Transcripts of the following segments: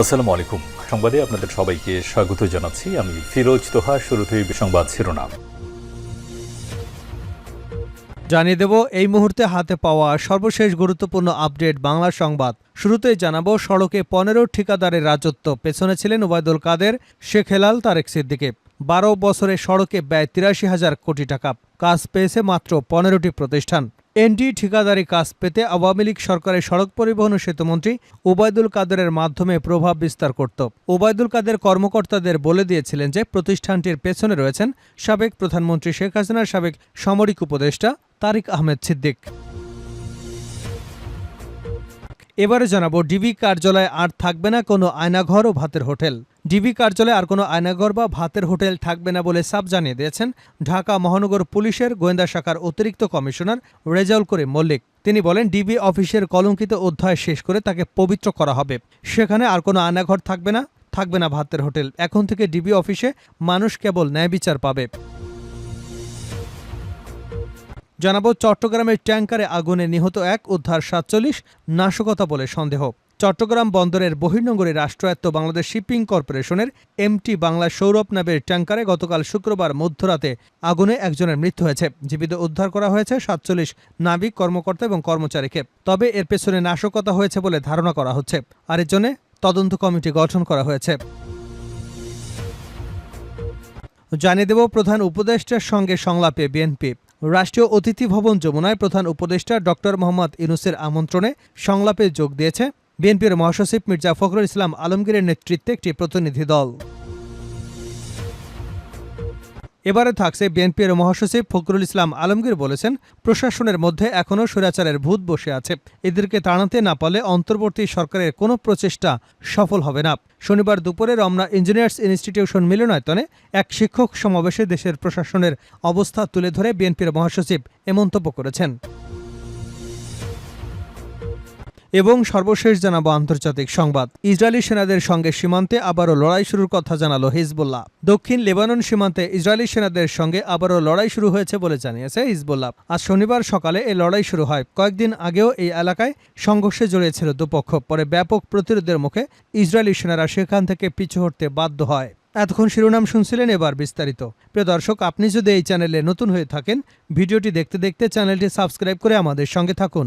আসসালামু আলাইকুম সংবাদে আপনাদের সবাইকে স্বাগত জানাচ্ছি। আমি ফিরোজ তোহা, শুরুতেই সংবাদ শিরোনাম। জানিয়ে দেব, এই মুহূর্তে হাতে পাওয়া সর্বশেষ গুরুত্বপূর্ণ আপডেট বাংলা সংবাদ। শুরুতেই জানাব, সড়কে পনেরো ঠিকাদারের রাজত্ব, পেছনে ছিলেন ওবায়দুল কাদের, শেখ হেলাল, তারেক সিদ্দিকে। বারো বছরে সড়কে ব্যয় তিরাশি হাজার কোটি টাকা। কাজ পেয়েছে মাত্র পনেরোটি প্রতিষ্ঠান। এনডি ঠিকাদারি কাজ পেতে আওয়ামী লীগ সরকারের সড়ক পরিবহন ও সেতুমন্ত্রী ওবায়দুল কাদেরের মাধ্যমে প্রভাব বিস্তার করত। ওবায়দুল কাদের কর্মকর্তাদের বলে দিয়েছিলেন যে, প্রতিষ্ঠানটির পেছনে রয়েছেন সাবেক প্রধানমন্ত্রী শেখ হাসিনার সাবেক সামরিক উপদেষ্টা তারিক আহমেদ সিদ্দিক। এবারে জানাব, ডিবি কার্যালয়ে আর থাকবে না কোনো আয়নাঘর ও ভাতের হোটেল। ডিবি কার্যালয়ে আর কোনো আয়নাঘর বা ভাতের হোটেল থাকবে না বলে সাব জানিয়ে দিয়েছেন ঢাকা মহানগর পুলিশের গোয়েন্দা শাখার অতিরিক্ত কমিশনার রেজাউল করিম মল্লিক। তিনি বলেন, ডিবি অফিসের কলঙ্কিত অধ্যায় শেষ করে তাকে পবিত্র করা হবে। সেখানে আর কোনো আয়নাঘর থাকবে না থাকবে না ভাতের হোটেল। এখন থেকে ডিবি অফিসে মানুষ কেবল ন্যায় বিচার পাবে। জানাব, চট্টগ্রামের ট্যাঙ্কারে আগুনে নিহত এক, উদ্ধার সাতচল্লিশ, নাশকতা বলে সন্দেহ। চট্টগ্রাম বন্দরের বহির্নগরী রাষ্ট্রায়ত্ত বাংলাদেশ শিপিং কর্পোরেশনের এমটি বাংলা সৌরভ নামের ট্যাঙ্কারে গতকাল শুক্রবার মধ্যরাতে আগুনে একজনের মৃত্যু হয়েছে। জীবিত উদ্ধার করা হয়েছে সাতচল্লিশ নাবিক কর্মকর্তা এবং কর্মচারীকে। তবে এর পেছনে নাশকতা হয়েছে বলে ধারণা করা হচ্ছে। আর এর জন্য তদন্ত কমিটি গঠন করা হয়েছে। জানিয়ে দেব, প্রধান উপদেষ্টার সঙ্গে সংলাপে বিএনপি। রাষ্ট্রীয় অতিথি ভবন যমুনায় প্রধান উপদেষ্টা ডক্টর মোহাম্মদ ইনুসের আমন্ত্রণে সংলাপে যোগ দিয়েছে। বিএনপির মহাসচিব মির্জা ফখরুল ইসলাম আলমগীরের নেতৃত্বে একটি প্রতিনিধি দল। এবারে থাকছে বিএনপির মহাসচিব ফখরুল ইসলাম আলমগীর বলেছেন, প্রশাসনের মধ্যে এখনও স্বৈরাচারের ভূত বসে আছে। এদেরকে তাড়াতে না পারলে অন্তর্বর্তী সরকারের কোনো প্রচেষ্টা সফল হবে না। শনিবার দুপুরে রমনা ইঞ্জিনিয়ার্স ইনস্টিটিউশন মিলনায়তনে এক শিক্ষক সমাবেশে দেশের প্রশাসনের অবস্থা তুলে ধরে বিএনপির মহাসচিব এ মন্তব্য করেছেন। এবং সর্বশেষ জানাব আন্তর্জাতিক সংবাদ। ইসরায়েলি সেনাদের সঙ্গে সীমান্তে আবারও লড়াই শুরুর কথা জানালো হিজবুল্লাহ। দক্ষিণ লেবানন সীমান্তে ইসরায়েলি সেনাদের সঙ্গে আবারও লড়াই শুরু হয়েছে বলে জানিয়েছে হিজবুল্লাহ। আজ শনিবার সকালে এই লড়াই শুরু হয়। কয়েকদিন আগেও এই এলাকায় সংঘর্ষে জড়িয়েছিল দুপক্ষ। পরে ব্যাপক প্রতিরোধের মুখে ইসরায়েলি সেনারা সেখান থেকে পিছু হটতে বাধ্য হয়। এতক্ষণ শিরোনাম শুনছিলেন এবার বিস্তারিত। প্রিয় দর্শক, আপনি যদি এই চ্যানেলে নতুন হয়ে থাকেন, ভিডিওটি দেখতে দেখতে চ্যানেলটি সাবস্ক্রাইব করে আমাদের সঙ্গে থাকুন।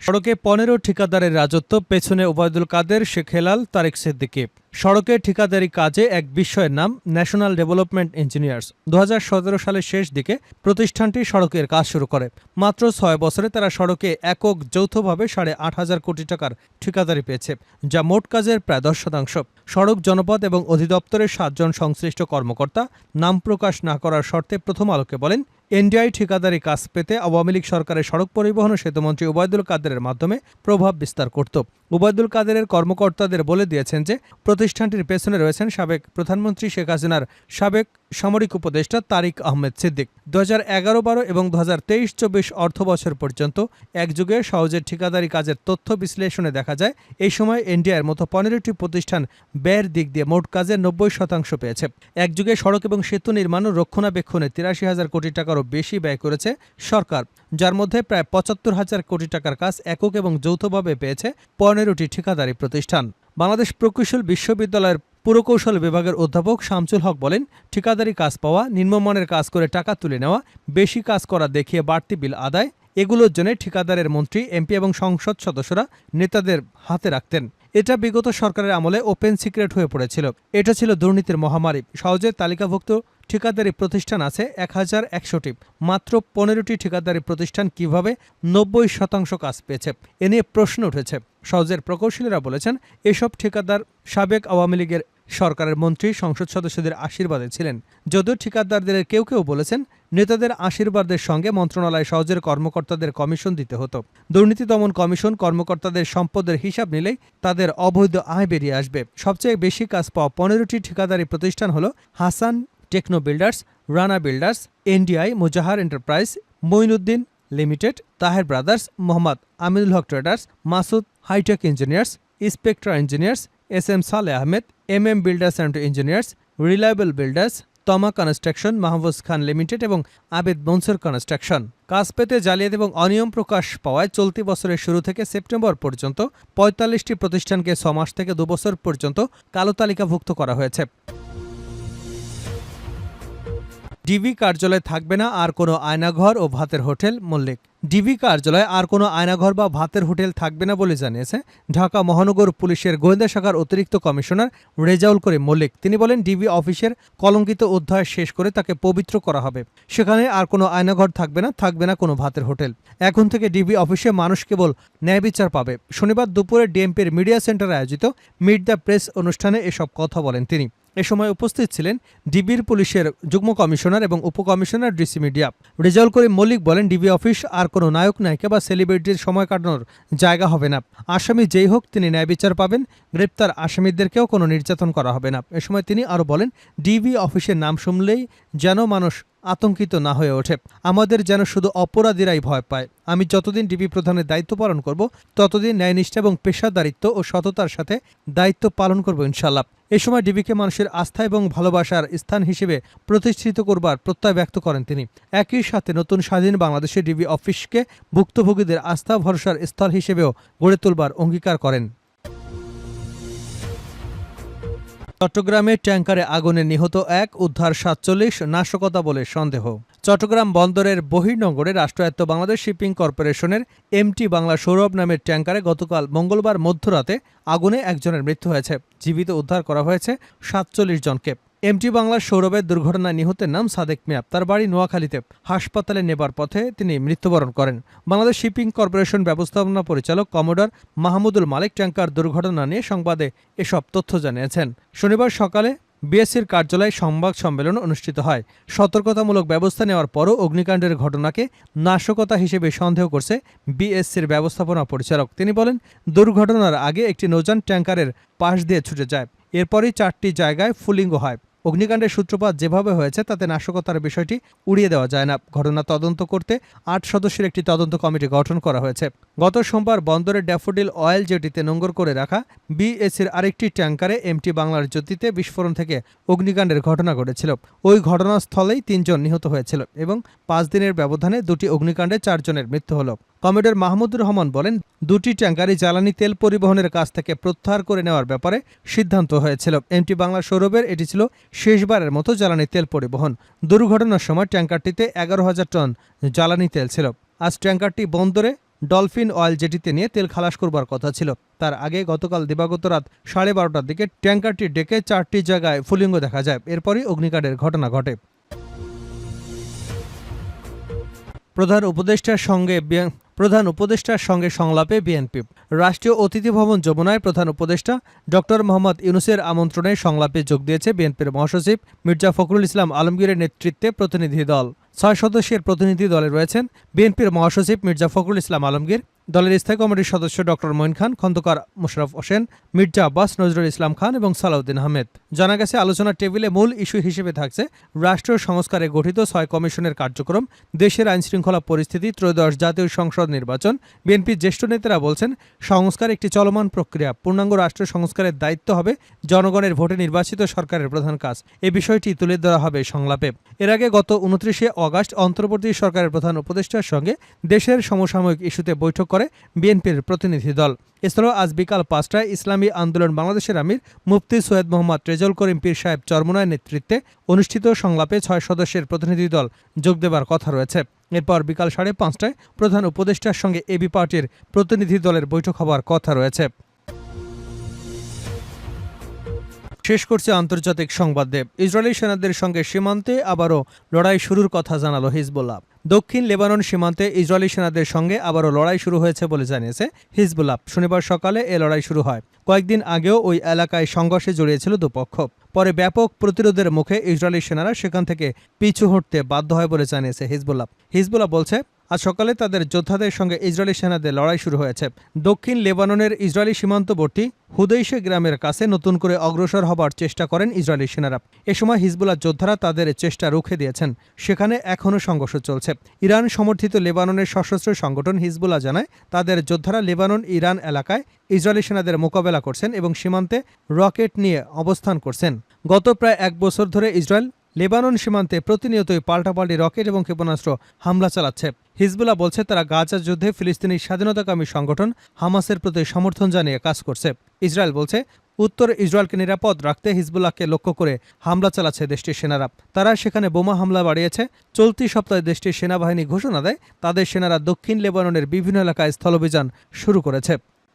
সড়কে পনেরো ঠিকাদারের রাজত্ব, পেছনে ওবায়দুল কাদের, শেখ হেলাল, তারেক সিদ্দিকি। সড়কে ঠিকাদারি কাজে এক বিস্ময়ের নাম, ন্যাশনাল ডেভেলপমেন্ট ইঞ্জিনিয়ার্স। দু হাজার সতেরো সালের শেষ দিকে প্রতিষ্ঠানটি সড়কের কাজ শুরু করে। মাত্র ছয় বছরে তারা সড়কে একক যৌথভাবে সাড়ে আট হাজার কোটি টাকার ঠিকাদারি পেয়েছে, যা মোট কাজের প্রায় দশ শতাংশ। সড়ক জনপদ এবং অধিদপ্তরের সাতজন সংশ্লিষ্ট কর্মকর্তা নাম প্রকাশ না করার শর্তে প্রথম আলোকে বলেন এনডিআই ঠিকাদারি কাজ পেতে আওয়ামী লীগ সরকারের সড়ক পরিবহন ও সেতুমন্ত্রী ওবায়দুল কাদেরের মাধ্যমে প্রভাব বিস্তার করত। ওবায়দুল কাদেরের কর্মকর্তাদের বলে দিয়েছেন যে, প্রতিষ্ঠানটির পেছনে রয়েছেন সাবেক প্রধানমন্ত্রী শেখ হাসিনার সাবেক সামরিক উপদেষ্টা তারিক আহমেদ সিদ্দিক। দু হাজার এগারো বারো এবং দু হাজার তেইশ চব্বিশ অর্থ বছর পর্যন্ত একযুগে সহজে ঠিকাদারি কাজের তথ্য বিশ্লেষণে দেখা যায়, এই সময় এনডিআর মতো পনেরোটি প্রতিষ্ঠান ব্যয়ের দিক দিয়ে মোট কাজের নব্বই শতাংশ পেয়েছে। একযুগে সড়ক এবং সেতু নির্মাণ ও রক্ষণাবেক্ষণে তিরাশি হাজার কোটি টাকারও বেশি ব্যয় করেছে সরকার, যার মধ্যে প্রায় পঁচাত্তর হাজার কোটি টাকার কাজ একক এবং যৌথভাবে পেয়েছে পনেরোটি ঠিকাদারি প্রতিষ্ঠান। বাংলাদেশ প্রকৌশল বিশ্ববিদ্যালয়ের পুরকৌশল বিভাগের অধ্যাপক শামসুল হক বলেন, ঠিকাদারি কাজ পাওয়া, নিম্নমানের কাজ করে টাকা তুলে নেওয়া, বেশি কাজ করা দেখিয়ে বাড়তি বিল আদায় এগুলোর জন্য ঠিকাদারের মন্ত্রী, এমপি এবং সংসদ সদস্যরা নেতাদের হাতে রাখতেন। এটা বিগত সরকারের আমলে ওপেন সিক্রেট হয়ে পড়েছিল। এটা ছিল দুর্নীতির মহামারী। সহজে তালিকাভুক্ত ঠিকাদারি প্রতিষ্ঠান আছে এক হাজার একশোটি। মাত্র পনেরোটি ঠিকাদারি প্রতিষ্ঠান কীভাবে নব্বই শতাংশ কাজ পেয়েছে, এ নিয়ে প্রশ্ন উঠেছে। সহজের প্রকৌশলীরা বলেছেন, এসব ঠিকাদার সাবেক আওয়ামী লীগের সরকারের মন্ত্রী, সংসদ সদস্যদের আশীর্বাদে ছিলেন। যদিও ঠিকাদারদের কেউ কেউ বলেছেন নেতাদের আশীর্বাদের সঙ্গে মন্ত্রণালয় সহজের কর্মকর্তাদের কমিশন দিতে হতো। দুর্নীতি দমন কমিশন কর্মকর্তাদের সম্পদের হিসাব নিলেই তাদের অবৈধ আয় বেরিয়ে আসবে। সবচেয়ে বেশি কাজ পাওয়া পনেরোটি ঠিকাদারি প্রতিষ্ঠান হল Hasan techno builders, Rana builders, NDI, Mujahar enterprise, Moinuddin limited, Taher brothers, Mohammad Aminul Haque traders, Masud hitech engineers spectra engineers, S M Saleh Ahmed, M M builders and engineers, reliable builders Tama construction, Mahbuz Khan limited এবং Abed Mansur construction. কাজ পেতে জালিয়াত এবং অনিয়ম প্রকাশ পাওয়ায় চলতি বছরের শুরু থেকে সেপ্টেম্বর পর্যন্ত পঁয়তাল্লিশটি প্রতিষ্ঠানকে ছ মাস থেকে দুবছর পর্যন্ত কালো তালিকাভুক্ত করা হয়েছে। ডিবি কার্যালয়ে থাকবে না, আর কোনো আয়নাঘর ও ভাতের হোটেল, মল্লিক। ডিবি কার্যালয়ে, আর কোনো আয়নাঘর বা ভাতের হোটেল থাকবে না বলে জানিয়েছে ঢাকা মহানগর পুলিশের গোয়েন্দা শাখার অতিরিক্ত কমিশনার রেজাউল করিম মল্লিক। তিনি বলেন, ডিবি অফিসের কলঙ্কিত অধ্যায় শেষ করে তাকে পবিত্র করা হবে। সেখানে আর কোনো আয়নাঘর থাকবে না থাকবে না কোনো ভাতের হোটেল। এখন থেকে ডিবি অফিসে মানুষ কেবল ন্যায় বিচার পাবে। শনিবার দুপুরে ডিএমপির মিডিয়া সেন্টারে আয়োজিত মিট দ্য প্রেস অনুষ্ঠানে এসব কথা বলেন তিনি। এ সময় উপস্থিত ছিলেন ডিবির পুলিশের যুগ্ম কমিশনার এবং উপকমিশনার ডিসি মিডিয়া। রেজাউল করিম মল্লিক বলেন, ডিবি অফিস আর কোনো নায়ক, নায়িকা বা সেলিব্রিটির সময় কাটানোর জায়গা হবে না। আসামি যেই হোক, তিনি ন্যায় বিচার পাবেন। গ্রেপ্তার আসামিদেরকেও কোনো নির্যাতন করা হবে না। এ সময় তিনি আরও বলেন, ডিবি অফিসের নাম শুনলেই যেন মানুষ আতঙ্কিত না হয়ে ওঠে। আমাদের যেন শুধু অপরাধীরাই ভয় পায়। আমি যতদিন ডিবি প্রধানের দায়িত্ব পালন করব, ততদিন ন্যায়নিষ্ঠা এবং পেশাদারিত্ব ও সততার সাথে দায়িত্ব পালন করব ইনশাল্লাহ এ সময় ডিবিকে মানুষের আস্থা এবং ভালোবাসার স্থান হিসেবে প্রতিষ্ঠিত করবার প্রত্যয় ব্যক্ত করেন তিনি। একই সাথে নতুন স্বাধীন বাংলাদেশে ডিবি অফিসকে ভুক্তভোগীদের আস্থা, ভরসার স্থল হিসেবেও গড়ে তুলবার অঙ্গীকার করেন। চট্টগ্রামে ট্যাঙ্কারে আগুনে নিহত এক, উদ্ধার সাতচল্লিশ, নাশকতা বলে সন্দেহ। চট্টগ্রাম বন্দরের বহির্নগরে রাষ্ট্রায়ত্ত বাংলাদেশ শিপিং কর্পোরেশনের এমটি বাংলা সৌরভ নামের ট্যাঙ্কারে গতকাল মঙ্গলবার মধ্যরাতে আগুনে একজনের মৃত্যু হয়েছে। জীবিত উদ্ধার করা হয়েছে সাতচল্লিশ জনকে। এমটি বাংলার সৌরভের দুর্ঘটনায় নিহতের নাম সাদেক মিয়া তার বাড়ি নোয়াখালীতে হাসপাতালে নেবার পথে তিনি মৃত্যুবরণ করেন। বাংলাদেশ শিপিং কর্পোরেশন ব্যবস্থাপনা পরিচালক কমোডর মাহমুদুল মালিক ট্যাঙ্কার দুর্ঘটনা নিয়ে সংবাদে এসব তথ্য জানিয়েছেন। শনিবার সকালে বিএসসির কার্যালয়ে সংবাদ সম্মেলন অনুষ্ঠিত হয়। সতর্কতামূলক ব্যবস্থা নেওয়ার পরও অগ্নিকাণ্ডের ঘটনাকে নাশকতা হিসেবে সন্দেহ করছে বিএসসির ব্যবস্থাপনা পরিচালক। তিনি বলেন, দুর্ঘটনার আগে একটি নৌযান ট্যাঙ্কারের পাশ দিয়ে ছুটে যায়। এরপরই চারটি জায়গায় ফুলিঙ্গ হয়। অগ্নিকাণ্ডের সূত্রপাত যেভাবে হয়েছে, তাতে নাশকতার বিষয়টি উড়িয়ে দেওয়া যায় না। ঘটনা তদন্ত করতে আট সদস্যের একটি তদন্ত কমিটি গঠন করা হয়েছে। গত সোমবার বন্দরের ড্যাফোডিল অয়েল জেটিতে নোঙ্গর করে রাখা বিএসির আরেকটি ট্যাঙ্কারে এমটি বাংলার জ্যোতিতে বিস্ফোরণ থেকে অগ্নিকাণ্ডের ঘটনা ঘটেছিল। ওই ঘটনাস্থলেই তিনজন নিহত হয়েছিল এবং পাঁচ দিনের ব্যবধানে দুটি অগ্নিকাণ্ডে চারজনের মৃত্যু হলো। কমিডর মাহমুদুর রহমান বলেন, দুটি ট্যাঙ্কারই জ্বালানি তেল পরিবহনের কাছ থেকে প্রত্যাহার করে নেওয়ার ব্যাপারে সিদ্ধান্ত হয়েছিল। এমটি বাংলা সৌরভের, এটি ছিল শেষবারের মতো জ্বালানি তেল পরিবহন। দুর্ঘটনার সময় ট্যাঙ্কারটিতে এগারো হাজার টন জ্বালানি তেল ছিল। আজ ট্যাঙ্কারটি বন্দরে ডলফিন অয়েল জেটিতে নিয়ে তেল খালাস করবার কথা ছিল। তার আগে গতকাল দিবাগত রাত সাড়ে বারোটার দিকে ট্যাঙ্কারটি ডেকে চারটি জায়গায় ফুলিঙ্গ দেখা যায়। এরপরই অগ্নিকাণ্ডের ঘটনা ঘটে। প্রধান উপদেষ্টার সঙ্গে প্রধান উপদেষ্টার সঙ্গে সংলাপে বিএনপি। রাষ্ট্রীয় অতিথি ভবন যমুনায় প্রধান উপদেষ্টা ডক্টর মোহাম্মদ ইউনুসের আমন্ত্রণে সংলাপে যোগ দিয়েছে বিএনপির মহাসচিব মির্জা ফখরুল ইসলাম আলমগীরের নেতৃত্বে প্রতিনিধি দল। ছয় সদস্যের প্রতিনিধি দলে রয়েছেন বিএনপির মহাসচিব মির্জা ফখরুল ইসলাম আলমগীর, দলের স্থায়ী কমিটির সদস্য ডক্টর মঈন খান, খন্দকার মোশারফ হোসেন, মির্জা আব্বাস, নজরুল ইসলাম খান এবং সালাউদ্দিন আহমেদ। জানা গেছে, আলোচনার টেবিলে মূল ইস্যু হিসেবে থাকছে রাষ্ট্র সংস্কারে গঠিত ছয় কমিশনের কার্যক্রম, দেশের আইনশৃঙ্খলা পরিস্থিতি, ত্রয়োদশ জাতীয় সংসদ নির্বাচন। বিএনপির জ্যেষ্ঠ নেতারা বলছেন, সংস্কার একটি চলমান প্রক্রিয়া, পূর্ণাঙ্গ রাষ্ট্র সংস্কারের দায়িত্ব হবে জনগণের ভোটে নির্বাচিত সরকারের প্রধান কাজ। এ বিষয়টি তুলে ধরা হবে সংলাপে। এর আগে গত উনত্রিশে অগাস্ট অন্তর্বর্তী সরকারের প্রধান উপদেষ্টার সঙ্গে দেশের সমসাময়িক ইস্যুতে বৈঠক করে বিএনপির প্রতিনিধি দল। এছাড়াও আজ বিকাল পাঁচটায় ইসলামী আন্দোলন বাংলাদেশের আমির মুফতি সৈয়দ মোহাম্মদ রেজল করিম পীর সাহেব চরমোনায় নেতৃত্বে অনুষ্ঠিত সংলাপে ছয় সদস্যের প্রতিনিধি দল যোগ দেবার কথা রয়েছে। এরপর বিকাল সাড়ে পাঁচটায় প্রধান উপদেষ্টার সঙ্গে এবি পার্টির প্রতিনিধি দলের বৈঠক হবার কথা রয়েছে। শেষ করছে আন্তর্জাতিক সংবাদ ইসরায়েলি সেনাদের সঙ্গে সীমান্তে আবারও লড়াই শুরুর কথা জানালো হিজবুল্লাহ। দক্ষিণ লেবানন সীমান্তে ইসরায়েলি সেনাদের সঙ্গে আবারও লড়াই শুরু হয়েছে বলে জানিয়েছে হিজবুল্লাহ। শনিবার সকালে এ লড়াই শুরু হয়। কয়েকদিন আগেও ওই এলাকায় সংঘর্ষে জড়িয়েছিল দুপক্ষ পরে ব্যাপক প্রতিরোধের মুখে ইসরায়েলি সেনারা সেখান থেকে পিছু হটতে বাধ্য হয় বলে জানিয়েছে হিজবুল্লাহ। হিজবুল্লাহ বলছে আজ সকালে তাদের যোদ্ধাদের সঙ্গে ইসরায়েলি সেনাদের লড়াই শুরু হয়েছে। দক্ষিণ লেবাননের ইসরায়েলি সীমান্তবর্তী হুদৈশে গ্রামের কাছে নতুন করে অগ্রসর হবার চেষ্টা করেন ইসরায়েলি সেনারা। এ সময় হিজবুল্লাহ যোদ্ধারা তাদের চেষ্টা রুখে দিয়েছেন। সেখানে এখনও সংঘর্ষ চলছে। ইরান সমর্থিত লেবাননের সশস্ত্র সংগঠন হিজবুল্লাহ জানায়, তাদের যোদ্ধারা লেবানন, ইরান এলাকায় ইসরায়েলি সেনাদের মোকাবেলা করছেন এবং সীমান্তে রকেট নিয়ে অবস্থান করছেন। গত প্রায় এক বছর ধরে ইসরায়েল লেবানন সীমান্তে প্রতিনিয়তই পাল্টাপাল্টি রকেট এবং ক্ষেপণাস্ত্র হামলা চালাচ্ছে। হিজবুল্লাহ বলছে, তারা গাজা যুদ্ধে ফিলিস্তিনি স্বাধীনতাকামী সংগঠন হামাসের প্রতি সমর্থন জানিয়ে কাজ করছে। ইসরায়েল বলছে, উত্তর ইসরায়েলকে নিরাপদ রাখতে হিজবুল্লাহকে লক্ষ্য করে হামলা চালাচ্ছে দেশটির সেনারা। তারা সেখানে বোমা হামলা বাড়িয়েছে। চলতি সপ্তাহে দেশটির সেনাবাহিনী ঘোষণা দেয়, তাদের সেনারা দক্ষিণ লেবাননের বিভিন্ন এলাকায় স্থলাভিযান শুরু করেছে।